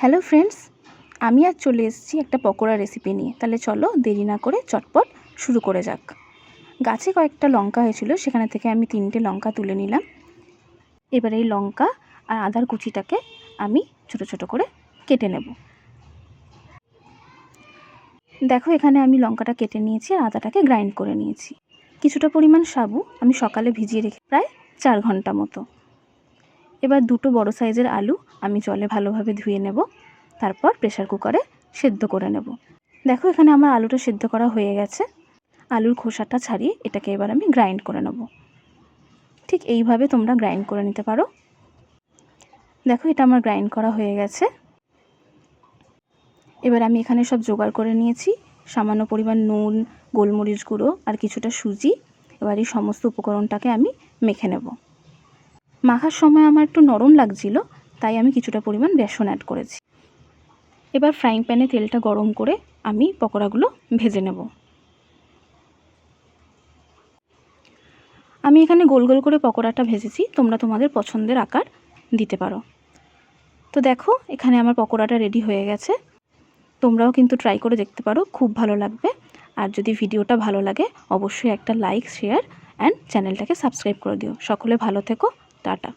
Hello friends, আমি আজ চলে এসেছি একটা পকোড়া রেসিপি নিয়ে। তাহলে চলো দেরি না করে চটপট শুরু করে যাক। গাছে কয়েকটা লঙ্কা হয়েছিল, সেখানে থেকে আমি তিনটে লঙ্কা তুলে নিলাম। এবার এই লঙ্কা আর আদার কুচিটাকে আমি ছোট ছোট করে কেটে নেব। দেখো, এখানে আমি লঙ্কাটা কেটে নিয়েছি আর আদাটাকে গ্রাইন্ড করে নিয়েছি। কিছুটা পরিমাণ সাবু আমি সকালে ভিজিয়ে রেখে প্রায় চার ঘণ্টা মতো। এবার দুটো বড় সাইজের আলু আমি জলে ভালোভাবে ধুয়ে নেব, তারপর প্রেশার কুকারে সেদ্ধ করে নেব। দেখো এখানে আমার আলুটা সেদ্ধ করা হয়ে গেছে। আলুর খোসাটা ছাড়িয়ে এটাকে এবার আমি গ্রাইন্ড করে নেব। ঠিক এইভাবে তোমরা গ্রাইন্ড করে নিতে পারো। দেখো এটা আমার গ্রাইন্ড করা হয়ে গেছে। এবার আমি এখানে সব জোগাড় করে নিয়েছি। সামান্য পরিমাণ নুন, গোলমরিচ গুঁড়ো আর কিছুটা সুজি। এবার এই সমস্ত উপকরণটাকে আমি মেখে নেব। মাখার সময় আমার একটু নরম লাগছিল, তাই আমি কিছুটা পরিমাণ বেসন অ্যাড করেছি। এবার ফ্রাইং প্যানে তেলটা গরম করে আমি পকোড়াগুলো ভেজে নেব। আমি এখানে গোল গোল করে পকোড়াটা ভেজেছি, তোমরা তোমাদের পছন্দের আকার দিতে পারো। তো দেখো, এখানে আমার পকোড়াটা রেডি হয়ে গেছে। তোমরাও কিন্তু ট্রাই করে দেখতে পারো, খুব ভালো লাগবে। আর যদি ভিডিওটা ভালো লাগে, অবশ্যই একটা লাইক শেয়ার অ্যান্ড চ্যানেলটাকে সাবস্ক্রাইব করে দিও। সকলে ভালো থেকো टाटा।